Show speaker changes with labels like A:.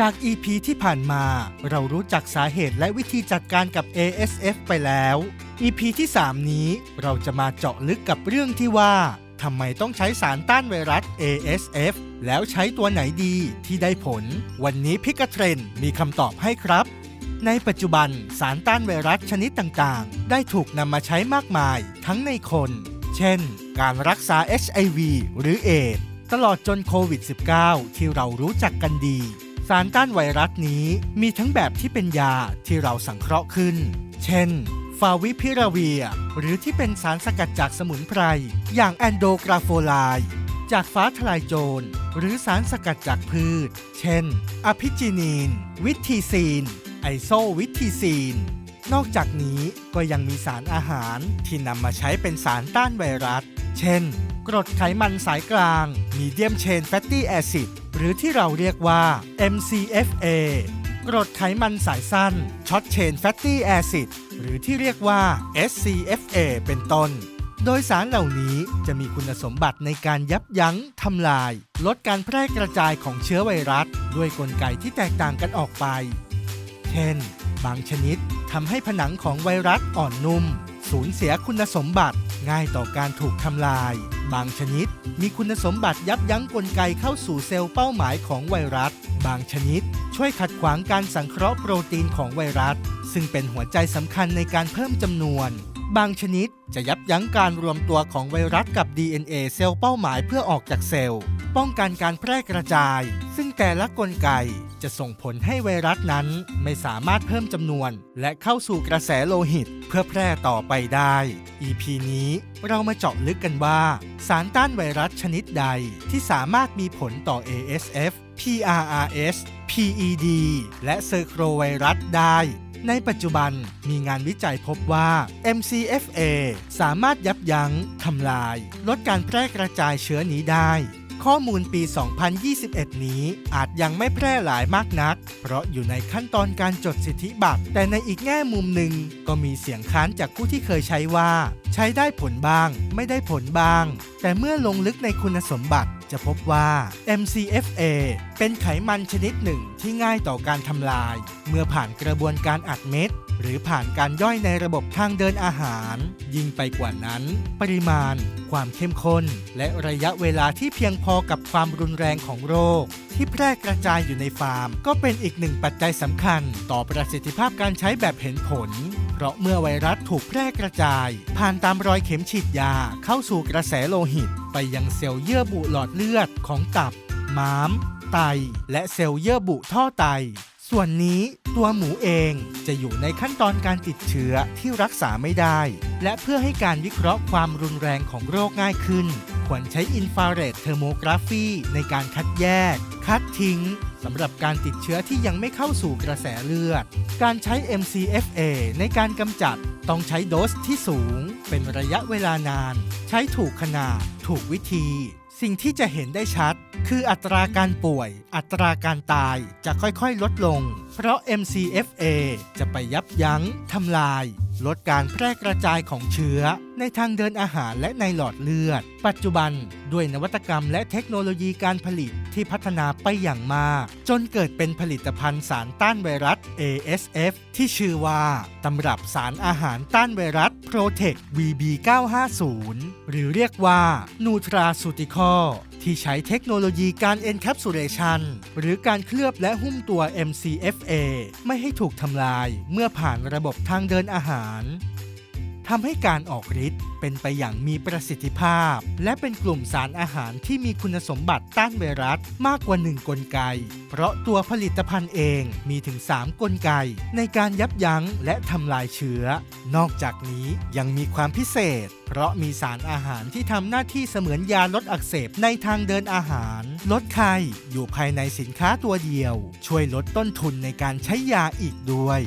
A: จาก EP ที่ผ่านมาเรารู้จักสาเหตุและวิธีจัดการกับ ASF ไปแล้ว EP ที่ 3 นี้เราจะมาเจาะลึกกับเรื่องที่ว่าทำไมต้องใช้สารต้านไวรัส ASF แล้วใช้ตัวไหนดีที่ได้ผล วันนี้พิกาเทรนด์มีคำตอบให้ครับ ในปัจจุบันสารต้านไวรัสชนิดต่างๆ ได้ถูกนำมาใช้มากมาย ทั้งในคน เช่น การรักษา HIV หรือเอดส์ตลอดจนโควิด -19 ที่เรารู้จักกันดีารต้านไวรัสนี้มีทั้งแบบที่เป็นยาที่เราสังเคราะห์ขึ้น เช่น ฟาวิพิราเวีย หรือที่เป็นสารสกัดจากสมุนไพร อย่างแอนโดกราโฟไลจากฟ้าทลายโจร หรือสารสกัดจากพืช เช่น อพิจินีน วิตทีซีน ไอโซวิตทีซีน นอกจากนี้ก็ยังมีสารอาหารที่นำมาใช้เป็นสารต้านไวรัส เช่น กรดไขมันสายกลางมีเดียมเชนแฟตตี้แอซิดหรือที่เราเรียกว่า MCFA กรดไขมันสายสั้นช็อตเชนแฟตตี้แอซิดหรือที่เรียกว่า SCFA เป็นต้น โดยสารเหล่านี้จะมีคุณสมบัติในการยับยั้งทำลาย ลดการแพร่กระจายของเชื้อไวรัส ด้วยกลไกที่แตกต่างกันออกไป เช่น บางชนิดทำให้ผนังของไวรัสอ่อนนุ่ม สูญเสียคุณสมบัติง่ายต่อการถูกทำลาย บางชนิดมีคุณสมบัติยับยั้งกลไกเข้าสู่เซลล์เป้าหมายของไวรัส บางชนิดช่วยขัดขวางการสังเคราะห์โปรตีนของไวรัส ซึ่งเป็นหัวใจสำคัญในการเพิ่มจำนวน บางชนิดจะยับยั้งการรวมตัวของไวรัสกับ DNA เซลล์เป้าหมายเพื่อออกจากเซลล์ ป้องกันการแพร่กระจาย ซึ่งแต่ละกลไกจะส่งผลให้ไวรัสนั้นไม่สามารถเพิ่มจำนวน และเข้าสู่กระแสโลหิต เพื่อแพร่ต่อไปได้ EP นี้เรามาเจาะลึกกันว่า สารต้านไวรัสชนิดใดที่สามารถมีผลต่อ ASF PRRS PED และเซอร์โครไวรัสได้ ในปัจจุบันมีงานวิจัยพบว่า MCFA สามารถยับยั้งทำลาย ลดการแพร่กระจายเชื้อนี้ได้ ข้อมูลปี 2021 นี้อาจยังไม่แพร่หลายมากนัก เพราะอยู่ในขั้นตอนการจดสิทธิบัตร แต่ในอีกแง่มุมหนึ่งก็มีเสียงค้านจากผู้ที่เคยใช้ว่า ใช้ได้ผลบ้าง ไม่ได้ผลบ้าง แต่เมื่อลงลึกในคุณสมบัติจะพบว่า MCFA เป็นไขมันชนิดหนึ่งที่ง่ายต่อการทำลาย เมื่อผ่านกระบวนการอัดเม็ด หรือผ่านการย่อยในระบบทางเดินอาหาร ยิ่งไปกว่านั้น ปริมาณ ความเข้มข้น และระยะเวลาที่เพียงพอกับความรุนแรงของโรค ที่แพร่กระจายอยู่ในฟาร์ม ก็เป็นอีกหนึ่งปัจจัยสำคัญ ต่อประสิทธิภาพการใช้แบบเห็นผล เพราะเมื่อไวรัสถูกแพร่กระจาย ผ่านตามรอยเข็มฉีดยาเข้าสู่กระแสโลหิต ไปยังเซลล์เยื่อบุหลอดเลือดของตับ ม้าม ไต และเซลล์เยื่อบุท่อไต ส่วนนี้ตัวหมูเองจะอยู่ในขั้นตอนการติดเชื้อที่รักษาไม่ได้ และเพื่อให้การวิเคราะห์ความรุนแรงของโรคง่ายขึ้น ควรใช้อินฟราเรดเทอร์โมกราฟีในการคัดแยก คัดทิ้งสำหรับการติดเชื้อที่ยังไม่เข้าสู่กระแสเลือด การใช้ MCFA ในการกำจัดต้องใช้โดสที่สูง เป็นระยะเวลานาน ใช้ถูกขนาด ถูกวิธี สิ่งที่จะเห็นได้ชัด คืออัตราการป่วย อัตราการตายจะค่อยๆ ลดลง เพราะ MCFA จะไปยับยั้งทำลาย ลดการแพร่กระจายของเชื้อ ในทางเดินอาหารและในหลอดเลือด ปัจจุบันด้วยนวัตกรรมและเทคโนโลยีการผลิตที่พัฒนาไปอย่างมาก จนเกิดเป็นผลิตภัณฑ์สารต้านไวรัส ASF ที่ชื่อว่าตำรับสารอาหารต้านไวรัส Protect VB950 หรือเรียกว่า Nutraceutical ที่ใช้เทคโนโลยีการ encapsulation หรือการเคลือบและหุ้มตัว MCFA ไม่ให้ถูกทำลายเมื่อผ่านระบบทางเดินอาหาร ทำให้การออกฤทธิ์เป็นไปอย่างมีประสิทธิภาพ และเป็นกลุ่มสารอาหารที่มีคุณสมบัติต้านไวรัสมากกว่า 1 กลไก เพราะตัวผลิตภัณฑ์เองมีถึง 3 กลไก ในการยับยั้งและทำลายเชื้อ นอกจากนี้ยังมีความพิเศษ เพราะมีสารอาหารที่ทำหน้าที่เสมือนยาลดอักเสบในทางเดินอาหาร ลดไข้อยู่ภายในสินค้าตัวเดียว ช่วยลดต้นทุนในการใช้ยาอีกด้วย